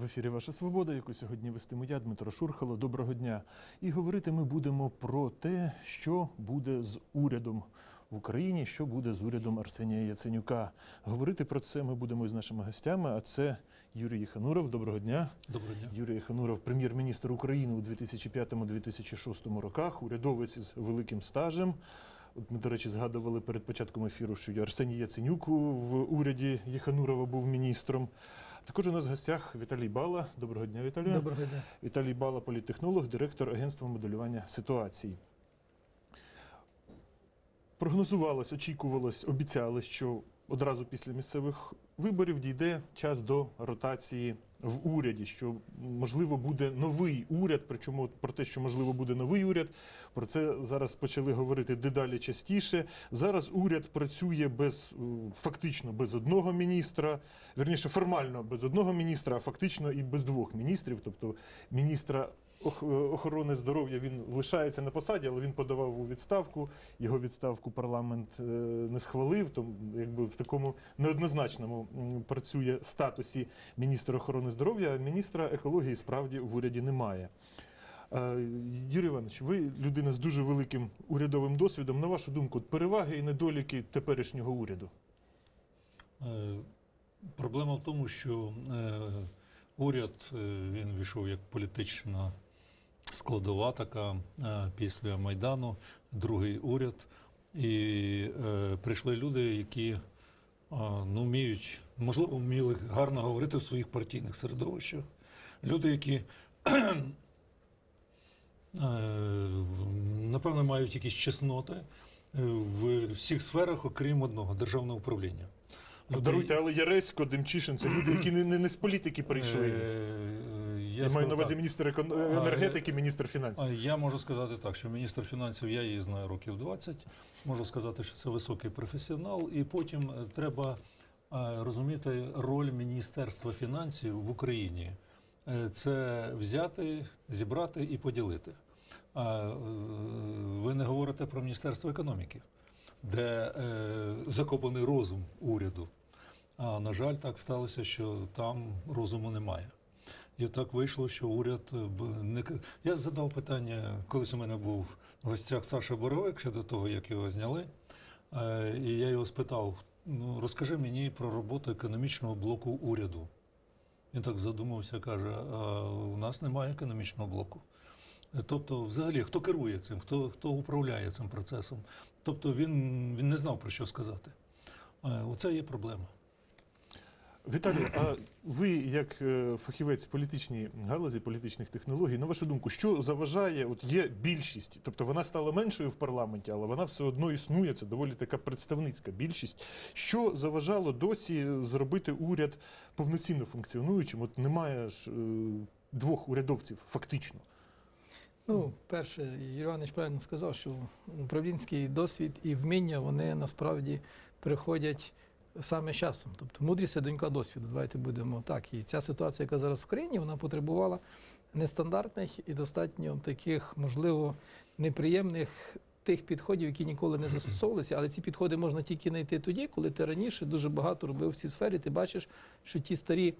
В ефірі Ваша Свобода, яку сьогодні вестиму я, Дмитро Шурхало. Доброго дня. І говорити ми будемо про те, що буде з урядом в Україні, що буде з урядом Арсенія Яценюка. Говорити про це ми будемо із нашими гостями. А це Юрій Хануров. Доброго дня. Доброго дня. Юрій Хануров, прем'єр-міністр України у 2005-2006 роках, урядовець із великим стажем. От ми, до речі, згадували перед початком ефіру, що Арсеній Яценюк в уряді Єханурова був міністром. Також у нас в гостях Віталій Бала. Доброго дня, Віталій. Доброго дня. Віталій Бала, політтехнолог, директор агентства моделювання ситуацій. Прогнозувалось, очікувалось, обіцяли, що одразу після місцевих виборів дійде час до ротації в уряді, що можливо буде новий уряд. Причому про те, що можливо буде новий уряд, про це зараз почали говорити дедалі частіше. Зараз уряд працює без е, фактично без одного міністра, верніше формально без одного міністра, а фактично і без двох міністрів, тобто міністра. Ох- Охорони здоров'я він лишається на посаді, але він подавав у відставку. Його відставку парламент е, не схвалив. Тому якби в такому неоднозначному працює статусі міністра охорони здоров'я, а міністра екології справді в уряді немає. Е, Юрій Іванович, ви людина з дуже великим урядовим досвідом. На вашу думку, переваги і недоліки теперішнього уряду? Е, Проблема в тому, що уряд він війшов як політична складова така е, після Майдану, другий уряд. І е, прийшли люди, які е, ну, вміють, можливо, вміли гарно говорити в своїх партійних середовищах. Люди, які е, напевно мають якісь чесноти в всіх сферах, окрім одного державного управління. Людей- Даруйте, але Яресько, Демчишин це люди, які не, не, не з політики прийшли. Е, Я, маю на увазі міністр екон- енергетики, міністр фінансів. Я можу сказати так, що міністр фінансів, я її знаю років 20. Можу сказати, що це високий професіонал, і потім е, треба е, розуміти роль Міністерства фінансів в Україні. Е, Це взяти, зібрати і поділити. Е, ви не говорите про Міністерство економіки, де е, закопаний розум уряду. А на жаль, так сталося, що там розуму немає. І так вийшло, що уряд е, не я задав питання, колись у мене був в гостях Саша Боровик ще до того, як його зняли. Е, І я його спитав: ну розкажи мені про роботу економічного блоку уряду. Він так задумався, каже: а у нас немає економічного блоку. Е, Тобто, взагалі, хто керує цим, хто, хто управляє цим процесом. Тобто він, він не знав про що сказати. Оце є проблема. Віталій, а ви, як е, фахівець політичній галузі, політичних технологій, на вашу думку, що заважає? От є більшість, тобто вона стала меншою в парламенті, але вона все одно існує. Це доволі така представницька більшість. Що заважало досі зробити уряд повноцінно функціонуючим? От немає ж е, двох урядовців, фактично. Ну, перше, Юрій правильно сказав, що управлінський досвід і вміння вони насправді приходять саме часом. Тобто мудрість це донька досвіду. Давайте будемо так. І ця ситуація, яка зараз в країні, вона потребувала нестандартних і достатньо таких, можливо, неприємних. Тих підходів, які ніколи не застосовувалися, але ці підходи можна тільки знайти тоді, коли ти раніше дуже багато робив в цій сфері. Ти бачиш, що ті старі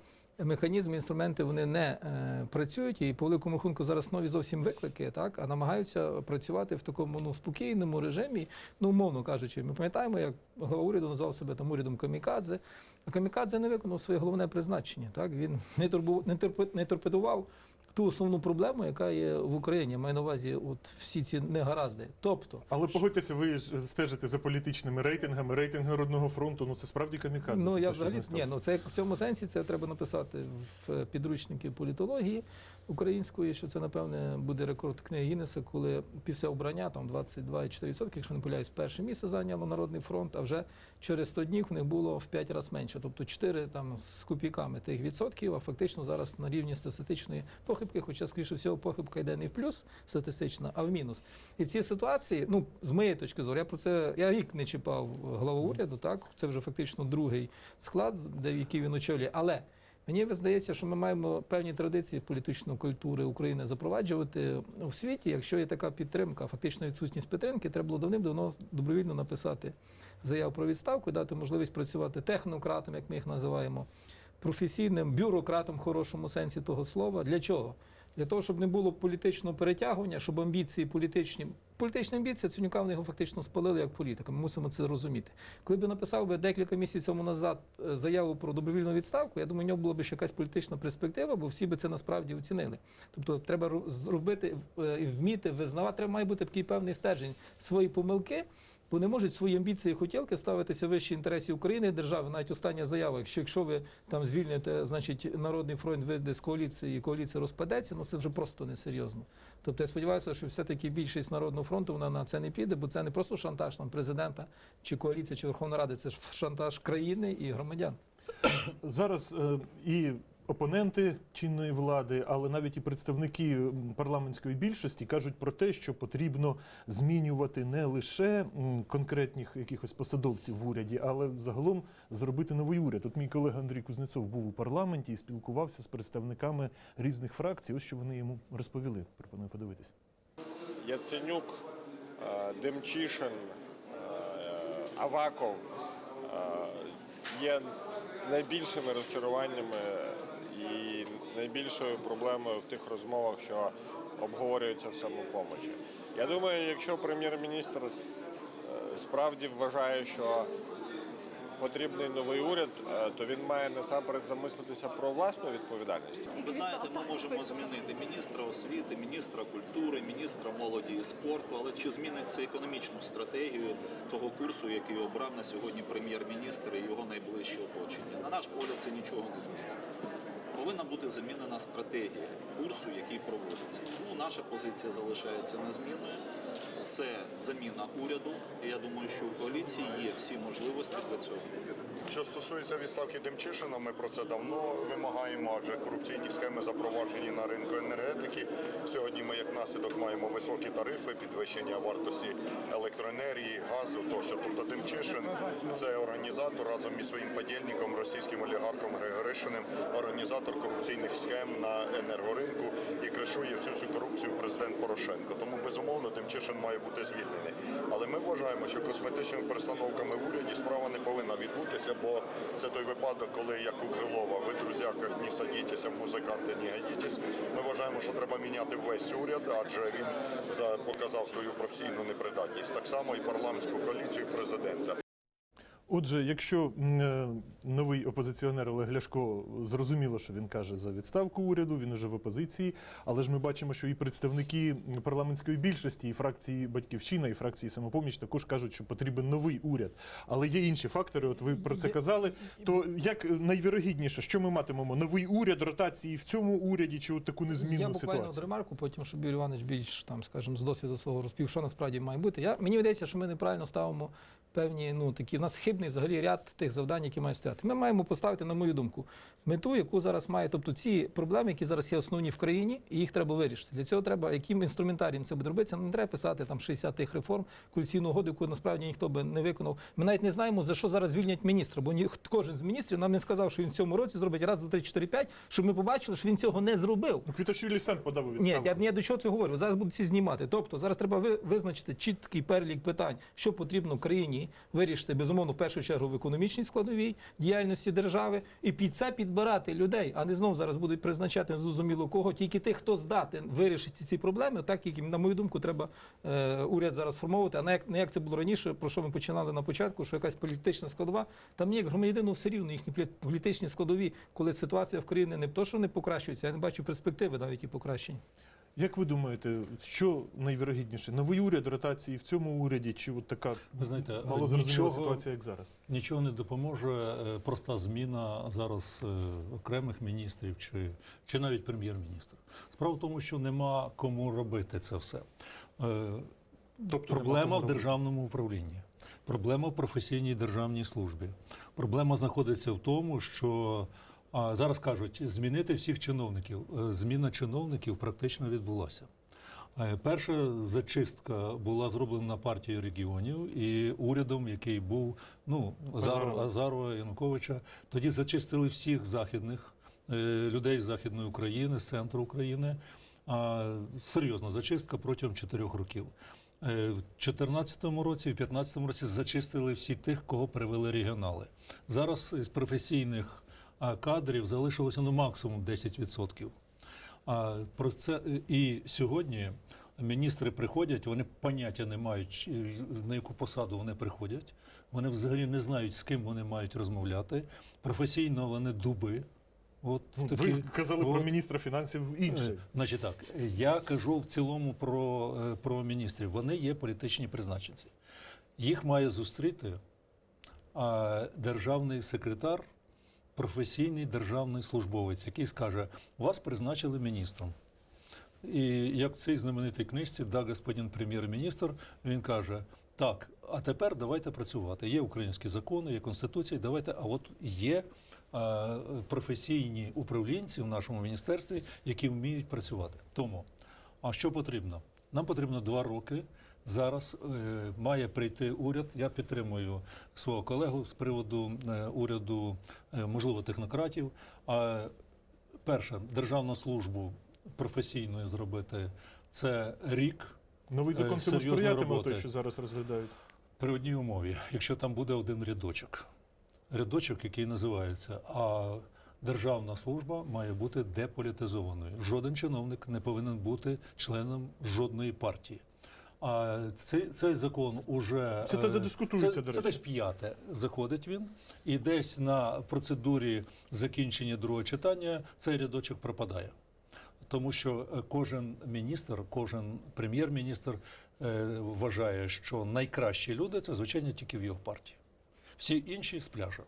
механізми, інструменти вони не е, працюють, і по великому рахунку зараз нові зовсім виклики, так а намагаються працювати в такому ну спокійному режимі. Ну, умовно кажучи, ми пам'ятаємо, як глава уряду назвав себе там урядом камікадзе. А камікадзе не виконав своє головне призначення. Так він не турбу не, торпе- не торпедував ту основну проблему, яка є в Україні. Я Маю на увазі, от всі ці негаразди. Тобто, Але погодьтеся, ви стежите за політичними рейтингами, рейтинг Народного фронту. Ну це справді камікадзе. Ну, я з ним взагалі ні, ну це в цьому сенсі це треба написати в підручники політології української, що це напевне буде рекорд книги Гіннеса, коли після обрання там 22,4%, якщо не помиляюсь, перше місце зайняло Народний фронт, а вже через 100 днів в них було в 5 разів менше. Тобто 4 там з копійками тих відсотків, а фактично зараз на рівні статистичної похибки, хоча, скоріше всього, похибка йде не в плюс статистична, а в мінус. І в цій ситуації, ну з моєї точки зору, я про це я рік не чіпав главу уряду. Так це вже фактично другий склад, де який він очолює. Але мені здається, що ми маємо певні традиції політичної культури України запроваджувати в світі. Якщо є така підтримка, фактично відсутність підтримки, треба було давним-давно добровільно написати заяву про відставку і дати можливість працювати технократам, як ми їх називаємо. Професійним бюрократом в хорошому сенсі того слова. Для чого? Для того, щоб не було політичного перетягування, щоб амбіції політичні. Політичні амбіції Ценюка вони його фактично спалили як політика. Ми мусимо це розуміти. Коли б написав би декілька місяців назад е, заяву про добровільну відставку, я думаю, у нього була б ще якась політична перспектива, бо всі би це насправді оцінили. Тобто треба зробити е, і вміти визнавати, треба має бути такий певний стержень свої помилки. Бо не можуть свої амбіції і хотілки ставитися вище інтересів України держави. Навіть остання заява, якщо, якщо ви там звільните, значить Народний фронт вийде з коаліції і коаліція розпадеться, ну це вже просто несерйозно. Тобто я сподіваюся, що все-таки більшість Народного фронту вона на це не піде, бо це не просто шантаж там президента чи коаліції, чи Верховної Ради, це ж шантаж країни і громадян. Зараз е, і опоненти чинної влади, але навіть і представники парламентської більшості кажуть про те, що потрібно змінювати не лише конкретних якихось посадовців в уряді, але загалом зробити новий уряд. От мій колега Андрій Кузнецов був у парламенті і спілкувався з представниками різних фракцій. Ось що вони йому розповіли. Пропоную подивитись. Яценюк, е, Демчишин, е, Аваков е, є найбільшими розчаруваннями найбільшою проблемою в тих розмовах, що обговорюються в самопомочі. Я думаю, якщо прем'єр-міністр е, справді вважає, що потрібний новий уряд, е, то він має насамперед замислитися про власну відповідальність. Ви знаєте, ми можемо змінити міністра освіти, міністра культури, міністра молоді і спорту, але чи змінить це економічну стратегію того курсу, який обрав на сьогодні прем'єр-міністр і його найближче оточення? На наш погляд, це нічого не змінить. Повинна бути замінена стратегія курсу, який проводиться. Тому наша позиція залишається незмінною. Це заміна уряду. Я думаю, що у коаліції є всі можливості для цього. Що стосується відставки Демчишина, ми про це давно вимагаємо, адже корупційні схеми запроваджені на ринку енергетики. Сьогодні ми як наслідок маємо високі тарифи, підвищення вартості електроенергії, газу тощо. Тобто Демчишин це організатор разом із своїм подільником, російським олігархом Григоришиним, організатор корупційних схем на енергоринку і кришує всю цю корупцію президент Порошенко. Тому безумовно Демчишин має бути звільнений. Але ми вважаємо, що косметичними перестановками в уряді справа не повинна відбутися, бо це той випадок, коли як у Крилова, ви друзяка не садітеся, музиканти не гадітесь. Ми вважаємо, що треба міняти весь уряд, адже він за- показав свою професійну непридатність. Так само і парламентську коаліцію і президента. Отже, якщо е, новий опозиціонер Олег Ляшко зрозуміло, що він каже за відставку уряду, він уже в опозиції, але ж ми бачимо, що і представники парламентської більшості, і фракції Батьківщина, і фракції Самопоміч також кажуть, що потрібен новий уряд. Але є інші фактори. От ви про це казали. То як найвірогідніше, що ми матимемо? Новий уряд, ротації в цьому уряді, чи от таку Я незмінну буквально ситуацію? ремарку, потім, щоб Юрій Іванович більш там, скажімо, з досвіду свого розпів, що насправді має бути. Я, мені видається, що ми неправильно ставимо певні, ну такі, в нас хибний взагалі ряд тих завдань, які мають стояти. Ми маємо поставити, на мою думку, мету, яку зараз має, тобто ці проблеми, які зараз є основні в країні, і їх треба вирішити. Для цього треба, яким інструментарієм це буде робитися, не треба писати там 60 тих реформ, коаліційну угоду, яку насправді ніхто би не виконав. Ми навіть не знаємо, за що зараз звільнять міністра, бо ні, кожен з міністрів нам не сказав, що він в цьому році зробить раз, два, три, чотири, п'ять, щоб ми побачили, що він цього не зробив. Ну, Квіташвілі сам подав у Ні, відставку. я, я до чого це говорю. Зараз будуть всі знімати. Тобто зараз треба визначити чіткий перелік питань, що потрібно країні вирішити, безумовно, в першу чергу в економічній складовій діяльності держави, і під це підбирати людей, а не знову зараз будуть призначати незрозуміло кого, тільки тих, хто здатен вирішити ці проблеми, так як на мою думку, треба е, уряд зараз формувати, а не як, не як це було раніше, про що ми починали на початку, що якась політична складова. Там як громадянину все рівно їхні полі- політичні складові, коли ситуація в країні не то, що не покращується, я не бачу перспективи навіть і покращень. Як ви думаєте, що найвірогідніше? Новий уряд, ротації в цьому уряді, чи от така Ви знаєте, малозрозуміла нічого- ситуація, як зараз? Нічого не допоможе е, проста зміна зараз е, окремих міністрів чи, чи навіть прем'єр-міністра. Справа в тому, що нема кому робити це все. Е, Тобто Проблема в державному управлінні, проблема в професійній державній службі. Проблема знаходиться в тому, що а, зараз кажуть змінити всіх чиновників. Е, Зміна чиновників практично відбулася. Е, Перша зачистка була зроблена партією регіонів і урядом, який був ну Азарова, Януковича. Тоді зачистили всіх західних е, людей з західної України, з центру України. А, серйозна зачистка протягом чотирьох років. В 2014 році, в 2015 році зачистили всіх тих, кого привели регіонали. Зараз з професійних кадрів залишилося ну максимум 10%. А про це і сьогодні міністри приходять, вони поняття не мають, на яку посаду вони приходять. Вони взагалі не знають, з ким вони мають розмовляти. Професійно вони дуби. От такі. Ви казали про міністра фінансів інше. Значить так, я кажу в цілому про, е, про міністрів. Вони є політичні призначенці. Їх має зустріти а, державний секретар, професійний державний службовець, який скаже: вас призначили міністром. І як в цій знаменитій книжці, да, господин прем'єр-міністр, він каже: так, а тепер давайте працювати. Є українські закони, є конституція. Давайте, а от є е, професійні управлінці в нашому міністерстві, які вміють працювати. Тому, а що потрібно? Нам потрібно два роки. Зараз е, має прийти уряд. Я підтримую свого колегу з приводу е, уряду, е, можливо, технократів. А перше, державну службу професійною зробити це рік Новий закон цьому сприятиме, той, що зараз розглядають. при одній умові, якщо там буде один рядочок. Рядочок, який називається, а державна служба має бути деполітизованою. Жоден чиновник не повинен бути членом жодної партії. А цей, цей закон уже Це те е, задискутується, це, до Це десь п'яте заходить він, і десь на процедурі закінчення другого читання цей рядочок пропадає. Тому що е, кожен міністр, кожен прем'єр-міністр е, вважає, що найкращі люди це звичайно тільки в його партії. Всі інші з пляжа.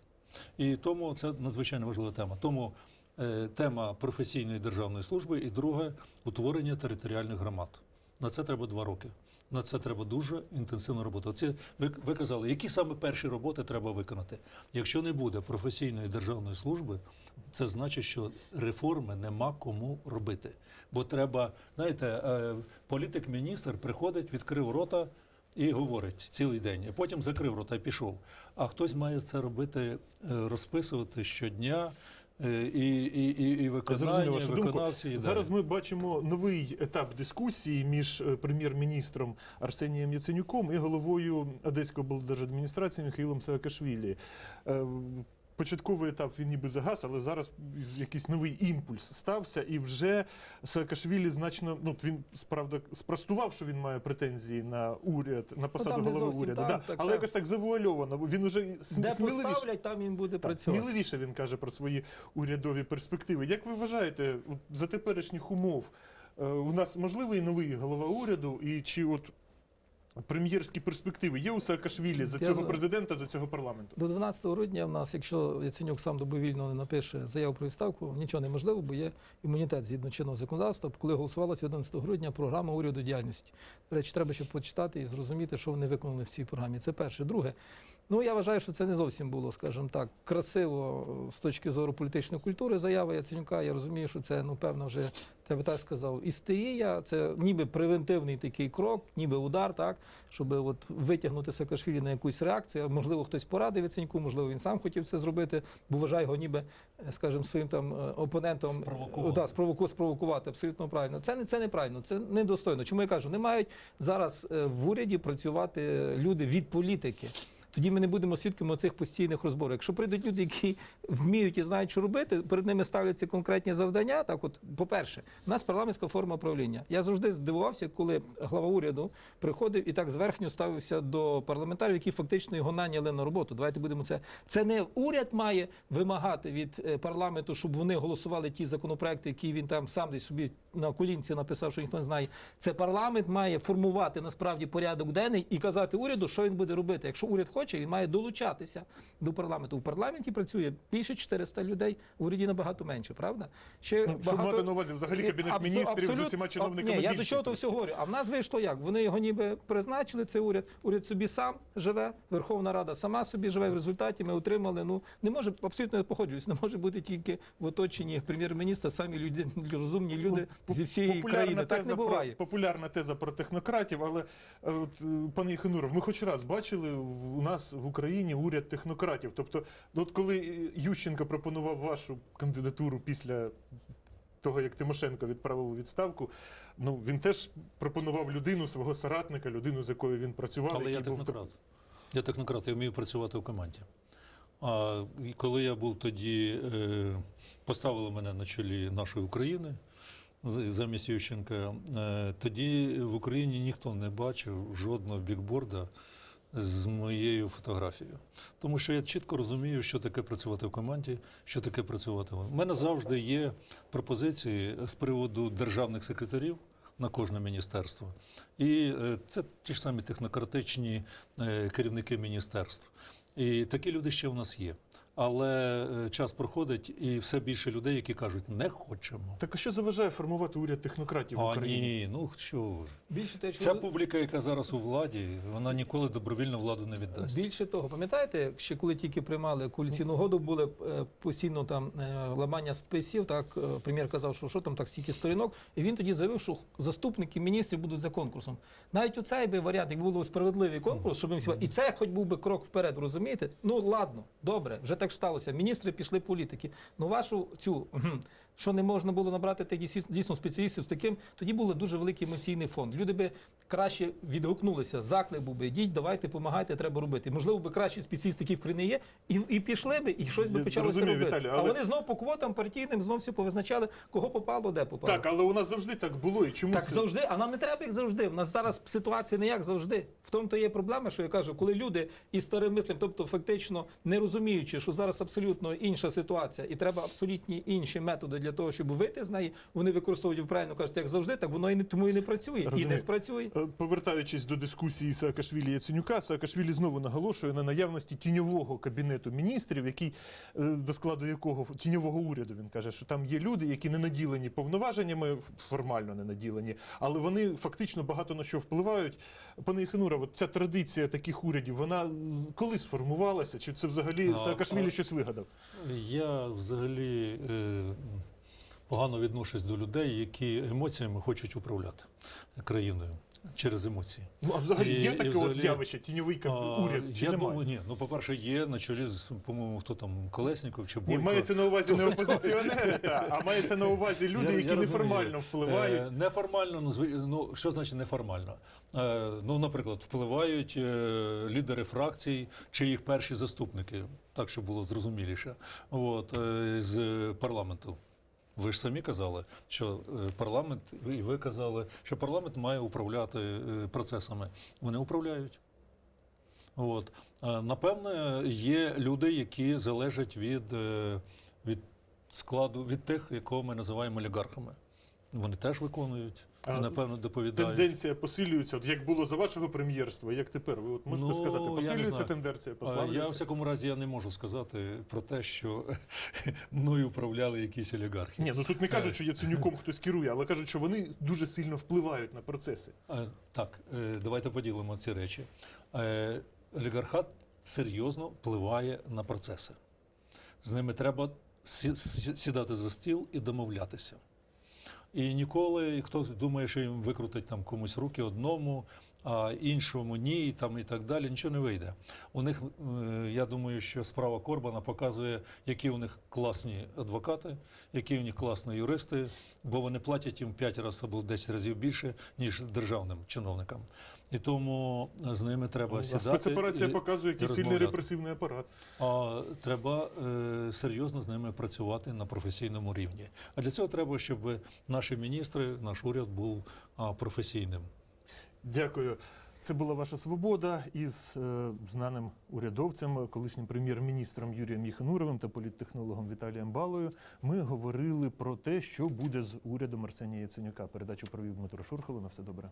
І тому це надзвичайно важлива тема. Тому е, тема професійної державної служби і друге утворення територіальних громад. На це треба два роки. На це треба дуже інтенсивна робота. Оце ви, ви казали, які саме перші роботи треба виконати. Якщо не буде професійної державної служби, це значить, що реформи нема кому робити. Бо треба, знаєте, е, політик-міністр приходить, відкрив рота і говорить цілий день, а потім закрив рота і пішов. А хтось має це робити, е, розписувати щодня. Е, І, і, і, і виконання, вашу думку. виконавці і Зараз ми бачимо новий етап дискусії між е, прем'єр-міністром Арсенієм Яценюком і головою Одеської облдержадміністрації Михайлом Саакашвілі. Початковий етап він ніби загас, але зараз якийсь новий імпульс стався, і вже Саакашвілі значно ну він справді спростував, що він має претензії на уряд, на посаду там не голови зовсім уряду. так, да. так, але так. якось так завуальовано. Він уже Де сміливіше. поставлять, там він буде працювати. сміливіше він каже про свої урядові перспективи. Як ви вважаєте, за теперішніх умов е, у нас можливий новий голова уряду, і чи от прем'єрські перспективи є у Саакашвілі за цього президента, за цього парламенту? До 12 грудня в нас, якщо Яценюк сам добровільно не напише заяву про відставку, нічого неможливо, бо є імунітет згідно чинного законодавства. Коли голосувалася 11 грудня програма уряду діяльності. До речі, треба ще почитати і зрозуміти, що вони виконали в цій програмі. Це перше. Друге, ну я вважаю, що це не зовсім було, скажімо так, красиво з точки зору політичної культури. Заява Яценюка. Я розумію, що це ну певно вже я би так сказав, істерія. Це ніби превентивний такий крок, ніби удар, так щоб от витягнути Саакашвілі на якусь реакцію. Можливо, хтось порадив Яценюку, можливо, він сам хотів це зробити, бо вважає його ніби, е, скажімо, своїм там е, опонентом Спровокувати. Да, спровоку, спровокувати. Абсолютно правильно. Це не це неправильно, це недостойно. Чому я кажу? Не мають зараз е, в уряді працювати люди від політики. Тоді ми не будемо свідками цих постійних розборок. Якщо прийдуть люди, які вміють і знають, що робити, перед ними ставляться конкретні завдання. Так, от, по-перше, в нас парламентська форма правління. Я завжди здивувався, коли глава уряду приходив і так зверхньо ставився до парламентарів, які фактично його наняли на роботу. Давайте будемо це. Це не уряд має вимагати від е, парламенту, щоб вони голосували ті законопроекти, які він там сам десь собі на колінці написав, що ніхто не знає. Це парламент має формувати насправді порядок денний і казати уряду, що він буде робити. Якщо уряд хоче, він має долучатися до парламенту. У парламенті працює більше 400 людей, у уряді набагато менше, правда? Ще Ну, щоб мати на увазі взагалі кабінет Абсо- міністрів з усіма чиновниками. Ні, я до чого то все говорю. А в нас вийшло як? Вони його ніби призначили, цей уряд. Уряд собі сам живе, Верховна Рада сама собі живе. В результаті ми отримали. Ну не може абсолютно не погоджуюсь, не може бути тільки в оточенні прем'єр-міністра самі люди, розумні люди зі всієї країни. Так не про, популярна теза про технократів, але е, от, е, пане Єхануров, ми хоч раз бачили у нас в Україні уряд технократів. Тобто, от коли е, Ющенко пропонував вашу кандидатуру після того, як Тимошенко відправив у відставку, ну він теж пропонував людину свого соратника, людину, з якою він працював. Але я який був технократ. Я технократ, я вмію працювати в команді. А коли я був тоді, е, поставили мене на чолі нашої України замість Ющенка, е, тоді в Україні ніхто не бачив жодного бікборда з моєю фотографією. Тому що я чітко розумію, що таке працювати в команді, що таке працювати. У мене завжди є пропозиції з приводу державних секретарів на кожне міністерство. І е, це ті ж самі технократичні е, керівники міністерств. І такі люди ще в нас є. Але е, час проходить, і все більше людей, які кажуть, не хочемо. Так а що заважає формувати уряд технократів в А Україні? ні, ну що ви. Більше те, що Ця публіка, яка зараз у владі, вона ніколи добровільно владу не віддасть. Більше того, пам'ятаєте, ще коли тільки приймали коаліційну угоду, були е, постійно там е, ламання списів. Так прем'єр казав, що що там так стільки сторінок, і він тоді заявив, що заступники міністрів будуть за конкурсом. Навіть у цей би варіант, як був справедливий конкурс, щоб ми всі і це хоч був би крок вперед, розумієте? Ну ладно, добре, вже так сталося. Міністри пішли політики. Ну вашу цю. Що не можна було набрати тих дійсно- спеціалістів з таким, тоді був дуже великий емоційний фонд. Люди би краще відгукнулися. Заклик був би, йдіть, давайте, допомагайте, треба робити. Можливо, би кращі спеціалісти, які в країні є, і, і пішли би, і щось би почалося розумію, робити. Віталій, А але- вони знов по квотам партійним знов всі повизначали, кого попало, де попало. Так, але у нас завжди так було. І чому Так це? завжди, а нам не треба як завжди. У нас зараз ситуація не як завжди. В тому то є проблема, що я кажу, коли люди із старим мислем, тобто фактично не розуміючи, що зараз абсолютно інша ситуація, і треба абсолютні інші методи для того, щоб вийти з неї, вони використовують правильно кажуть, як завжди, так воно і не тому і не працює, і не спрацює. Е, Повертаючись до дискусії Саакашвілі і Яценюка, Саакашвілі знову наголошує на наявності тіньового кабінету міністрів, який е, до складу якого тіньового уряду він каже, що там є люди, які не наділені повноваженнями, формально не наділені, але вони фактично багато на що впливають. Пане Єхинура, от ця традиція таких урядів, вона коли сформувалася? Чи це взагалі А, Саакашвілі а- щось вигадав? Я взагалі е, погано відношусь до людей, які емоціями хочуть управляти країною через емоції. Ну а взагалі І- є таке взагалі- от явище, тіньовий А, уряд? Чи я немає? думаю, ні. Ну, по-перше, є на чолі з, по-моєму, хто там Колесніков чи Ні, мається на увазі не опозиціонери, та, а мається на увазі люди, Я- які неформально впливають. Е, неформально, ну, ну що значить неформально? Е, ну, наприклад, впливають е, лідери фракцій чи їх перші заступники, так щоб було зрозуміліше. От, е, з парламенту. Ви ж самі казали, що е, парламент, і ви казали, що парламент має управляти е, процесами. Вони управляють. От. Напевне, є люди, які залежать від, е, від складу, від тих, якого ми називаємо олігархами. Вони теж виконують напевно, доповідають. Тенденція посилюється, от як було за вашого прем'єрства, як тепер? Ви от можете Ну, сказати, посилюється тенденція, А, Я, в послаблюється? всякому разі, я не можу сказати про те, що мною управляли якісь олігархи. Ні, ну тут не кажуть, що Яценюком хтось керує, але кажуть, що вони дуже сильно впливають на процеси. Е, Так, е, давайте поділимо ці речі. Е, Олігархат серйозно впливає на процеси. З ними треба сі- сі- сідати за стіл і домовлятися. І ніколи хто думає, що їм викрутить там комусь руки одному, а іншому ні, і там і так далі, нічого не вийде. У них, е, я думаю, що справа Корбана показує, які у них класні адвокати, які у них класні юристи, бо вони платять їм 5 разів або 10 разів більше, ніж державним чиновникам. І тому з ними треба А сідати. спецоперація і- показує, який сильний репресивний апарат. А треба е, серйозно з ними працювати на професійному рівні. А для цього треба, щоб наші міністри, наш уряд був а, професійним. Дякую. Це була ваша свобода із е, знаним урядовцем, колишнім прем'єр-міністром Юрієм Єхануровим та політтехнологом Віталієм Балою. Ми говорили про те, що буде з урядом Арсенія Яценюка. Передачу провів Дмитро Шурхало. На все добре.